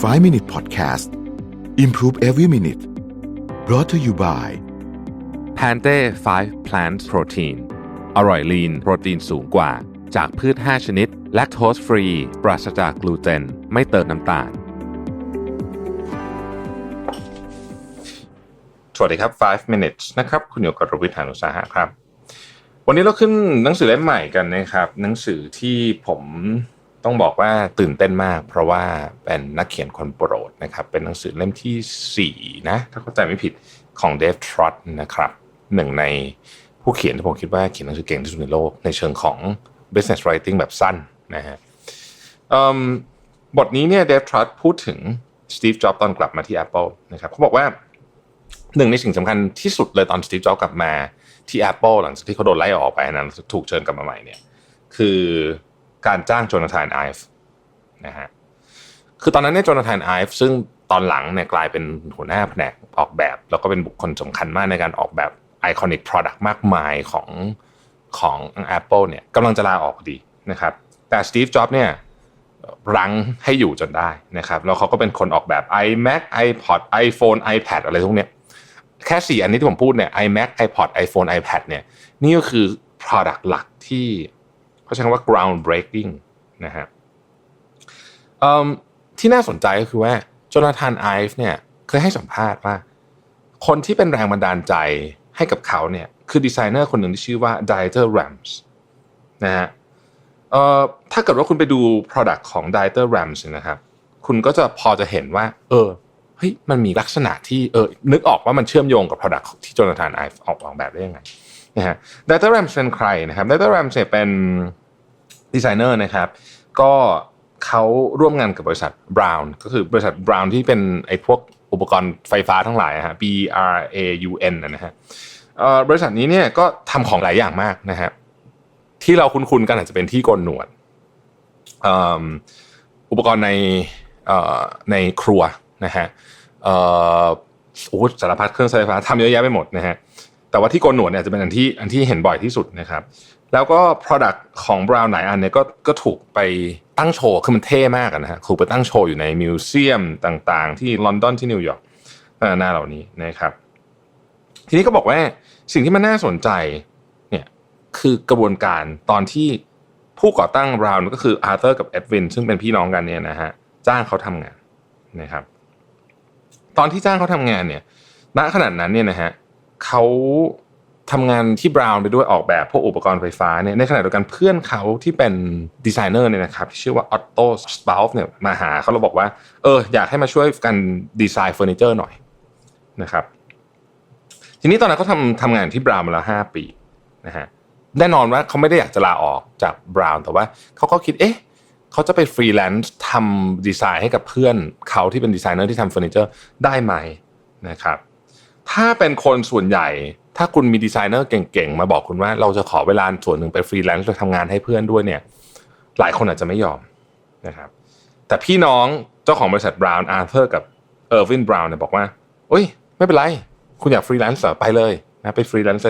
5 Minute Podcast Improve Every Minute brought to you by p a n t e 5 Plant Protein อร่อยลีนโปรตีนสูงกว่า จากพืช 5 ชนิด แลคโตสฟรี ปราศจากกลูเตน ไม่เติมน้ำตาล สวัสดีครับ 5 minutes นะครับ คุณอยู่กับรวิทยานุสาหะครับ วันนี้เราขึ้นหนังสือเล่มใหม่กันนะครับ หนังสือที่ผม ต้องบอกว่าตื่นเต้นมาก เพราะว่าเป็นนักเขียนคนโปรดนะครับเป็นหนังสือเล่มที่ 4 นะ ถ้าเข้าใจไม่ผิดของเดฟทรอตนะครับหนึ่งในผู้เขียนที่ผมคิดว่าเขียนหนังสือเก่งที่สุดในโลก ในเชิงของ business writing แบบสั้นนะฮะบทนี้เนี่ยเดฟทรอตพูดถึงสตีฟจ็อบตอนกลับมาที่ Apple นะครับเขาบอกว่าหนึ่งในสิ่งสำคัญที่สุดเลยตอนสตีฟจ็อบกลับมาที่ Apple หลังจากที่เขาโดนไล่ออกไปนั้นถูกเชิญกลับมาใหม่เนี่ยคือ การจ้างโจนาธานไอฟ์นะฮะคือตอนนั้นเนี่ยโจนาธานไอฟ์ซึ่งตอนหลังเนี่ยกลายเป็นหัวหน้าแผนกออกแบบ แล้วก็เป็นบุคคลสำคัญมากในการออกแบบไอคอนิก Product มากมายของของ Apple เนี่ยกำลังจะลาออกดีนะครับแต่สตีฟจ็อบเนี่ยรั้งให้อยู่จนได้นะครับแล้วเขาก็เป็นคนออกแบบ iMac iPod iPhone iPad อะไรทุกเนี้ยแค่สี่อันนี้ที่ผมพูดเนี่ย iMac iPod iPhone iPad เนี่ยนี่ก็คือ Product หลักที่ เขาใช้คำว่า ground breaking นะฮะที่น่าสนใจก็คือว่าโจนาธานไอฟ์เนี่ยเคยให้สัมภาษณ์ว่า คนที่เป็นแรงบันดาลใจให้กับเขาเนี่ยคือดีไซเนอร์คนหนึ่งที่ชื่อว่า Dieter Rams นะฮะถ้าเกิดว่าคุณไปดู Product ของ Dieter Rams นะครับ คุณก็จะพอจะเห็นว่า เออเฮ้ยมันมีลักษณะที่เออนึกออกว่ามันเชื่อมโยงกับ Product ที่โจนาธานไอฟ์ออกแบบได้ยังไงนะฮะ Dieter Rams เป็นใครนะครับ Dieter Rams เนี่ยเป็น ดีไซเนอร์นะครับ ก็เขาร่วมงานกับบริษัท Brown ก็คือบริษัท Brown ที่เป็นไอ้พวกอุปกรณ์ไฟฟ้าทั้งหลายฮะ B R A U N นะฮะบริษัทนี้เนี่ยก็ทำของหลายอย่างมากนะฮะที่เราคุ้นๆกันอาจจะเป็นที่กลหนวดอุปกรณ์ในในครัวนะฮะโอ้สารพัดเครื่องใช้ไฟฟ้าทำเยอะแยะไปหมดนะฮะ แต่ว่าที่โกนหนวดเนี่ยจะเป็นอันที่อันที่เห็นบ่อยที่สุดนะครับ แล้วก็ Product ของ Brown หลายอันเนี่ยก็ก็ถูกไปตั้งโชว์คือมันเท่มากนะฮะถูกไปตั้งโชว์อยู่ในมิวเซียมต่างๆ ที่ลอนดอนที่นิวยอร์กหน้าเหล่านี้นะครับ ทีนี้ก็บอกว่าสิ่งที่มันน่าสนใจเนี่ยคือกระบวนการตอนที่ผู้ก่อตั้ง Brown ก็คืออาร์เธอร์กับเอ็ดวินซึ่งเป็นพี่น้องกันเนี่ยนะฮะจ้างเขาทำงานนะครับ ตอนที่จ้างเขาทำงานเนี่ยณขนาดนั้นเนี่ยนะฮะ เขาทำงานที่บราวน์ไปด้วยออกแบบพวกอุปกรณ์ไฟฟ้าเนี่ยในขณะเดียวกันเพื่อนเขาที่เป็นดีไซเนอร์เนี่ยนะครับที่ชื่อว่าออตโตสปาลเนี่ยมาหาเขาเราบอกว่าเอออยากให้มาช่วยกันดีไซน์เฟอร์นิเจอร์หน่อยนะครับทีนี้ตอนนั้นเขาทำทำงานที่บราวน์มาแล้วห้าปีนะฮะแน่นอนว่าเขาไม่ได้อยากจะลาออกจากบราวน์แต่ว่าเขาก็คิดเอ๊ะเขาจะไปฟรีแลนซ์ทำดีไซน์ให้กับเพื่อนเขาที่เป็นดีไซเนอร์ที่ทำเฟอร์นิเจอร์ได้ไหมนะครับ ถ้าเป็นคนส่วนใหญ่ ถ้าคุณมีดีไซเนอร์เก่งๆ มาบอกคุณว่าเราจะขอเวลาส่วนหนึ่งไปฟรีแลนซ์ไปทำงานให้เพื่อนด้วยเนี่ย หลายคนอาจจะไม่ยอมนะครับ แต่พี่น้องเจ้าของบริษัทบราวน์อาร์เธอร์กับเออร์วินบราวน์เนี่ยบอกว่าโอ้ย ไม่เป็นไร คุณอยากฟรีแลนซ์ไปเลยนะไปฟรีแลนซ์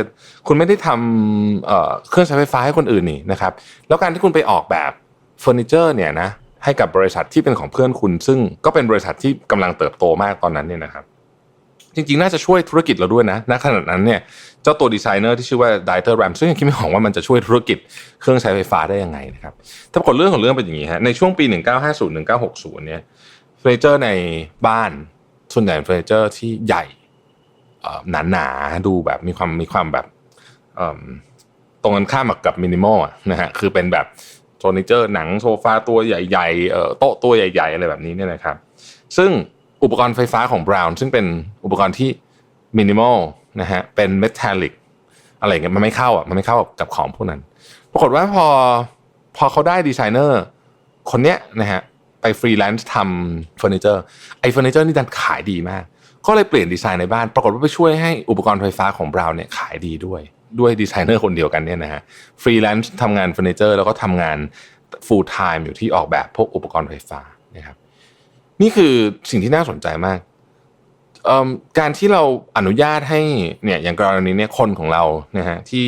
คุณไม่ได้ทำเเครื่องใช้ไฟฟ้าให้คนอื่นนี่นะครับ แล้วการที่คุณไปออกแบบเฟอร์นิเจอร์เนี่ยนะให้กับบริษัทที่เป็นของเพื่อนคุณ ซึ่งก็เป็นบริษัทที่กำลังเติบโตมากตอนนั้นเนี่ยนะครับ จริงๆ น่าจะช่วยธุรกิจเราด้วยนะณขณะนั้นเนี่ยเจ้าตัวดีไซเนอร์ที่ชื่อว่าไดเตอร์แรมซึ่งยังคิดไม่ออกว่ามันจะช่วยธุรกิจเครื่องใช้ไฟฟ้าได้ยังไงนะครับถ้าปรากฏเรื่องของเรื่องเป็นอย่างนี้ฮะในช่วงปี 1950 1960 เนี่ยเฟอร์นิเจอร์ในบ้านส่วนใหญ่เฟอร์นิเจอร์ที่ใหญ่หนาๆดูแบบมีความมีความแบบตรงกันข้ามกับมินิมอลนะฮะคือเป็นแบบเฟอร์นิเจอร์หนังโซฟาตัวใหญ่ๆโต๊ะตัวใหญ่ ๆ อะไรแบบนี้เนี่ยนะครับ ซึ่ง อุปกรณ์ไฟฟ้าของ Brown ซึ่งเป็นอุปกรณ์ที่มินิมอลนะฮะเป็นเมทัลลิกอะไรเงี้ยมันไม่เข้าอะมันไม่เข้ากับของพวกนั้น ปรากฏว่าพอพอเขาได้ดีไซเนอร์คนเนี้ยนะฮะไปฟรีแลนซ์ทำเฟอร์นิเจอร์ไอเฟอร์นิเจอร์นี่ดันขายดีมาก ก็เลยเปลี่ยนดีไซน์ในบ้าน ปรากฏว่าไปช่วยให้อุปกรณ์ไฟฟ้าของ Brown เนี่ยขายดีด้วยด้วยดีไซเนอร์คนเดียวกันเนี่ยนะฮะฟรีแลนซ์ทำงานเฟอร์นิเจอร์แล้วก็ทำงานฟูลไทม์อยู่ที่ออกแบบพวกอุปกรณ์ไฟฟ้านะครับ นี่คือสิ่งที่น่าสนใจมากการที่เราอนุญาตให้เนี่ยอย่างกรณีนี้คนของเรานะฮะที่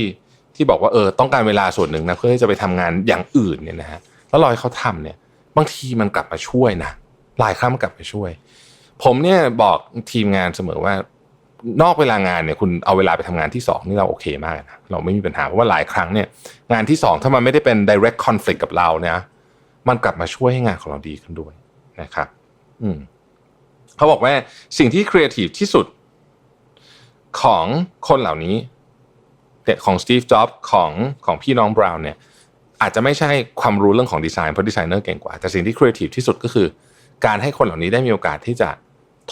ที่บอกว่าเออต้องการเวลาส่วนหนึ่งนะเพื่อที่จะไปทำงานอย่างอื่นเนี่ยนะฮะแล้วรอยเขาทำเนี่ย บางทีมันกลับมาช่วยนะหลายครั้งมันกลับไปช่วย ผมเนี่ยบอกทีมงานเสมอว่านอกเวลางานเนี่ยคุณเอาเวลาไปทำงานที่สองนี่เราโอเคมากนะเราไม่มีปัญหาเพราะว่าหลายครั้งเนี่ย งานที่สองถ้ามันไม่ได้เป็น direct conflict กับเราเนี่ยมันกลับมาช่วยให้งานของเราดีขึ้นด้วยนะครับ เขาบอกว่าสิ่งที่ครีเอทีฟที่สุดของคนเหล่านี้เนี่ยของสตีฟจ็อบของของพี่น้องบราวน์เนี่ย อาจจะไม่ใช่ความรู้เรื่องของดีไซน์เพราะดีไซเนอร์เก่งกว่า แต่สิ่งที่ครีเอทีฟที่สุดก็คือ การให้คนเหล่านี้ได้มีโอกาสที่จะ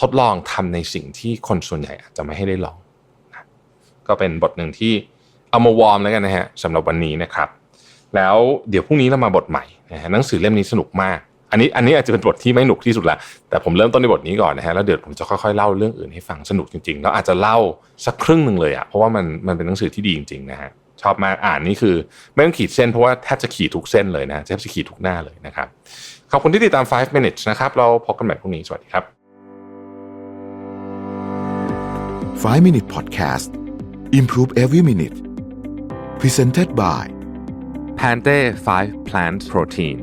ทดลองทำในสิ่งที่คนส่วนใหญ่อาจจะไม่ให้ได้ลองนะก็เป็นบทหนึ่งที่เอามาวอร์มแล้วกันนะฮะสำหรับวันนี้นะครับ แล้วเดี๋ยวพรุ่งนี้เรามาบทใหม่นะฮะหนังสือเล่มนี้สนุกมาก อันนี้อันนี้อาจจะเป็นบทที่ไม่หนุกที่สุดละแต่ผมเริ่มต้นในบทนี้ก่อนนะฮะแล้วเดี๋ยวผมจะค่อยๆเล่าเรื่องอื่นให้ฟังสนุกจริงๆแล้วอาจจะเล่าสักครึ่งหนึ่งเลยอะเพราะว่ามันมันเป็นหนังสือที่ดีจริงๆนะฮะชอบมากอ่านนี่คือไม่ต้องขีดเส้นเพราะว่าแทบจะขีดทุกเส้นเลยนะแทบจะขีดทุกหน้าเลยนะครับขอบคุณที่ติดตาม 5 minutes นะครับเราพบกันใหม่พรุ่งนี้สวัสดีครับ 5 Minute Podcast Improve Every Minute Presented by Pante 5 Plant Protein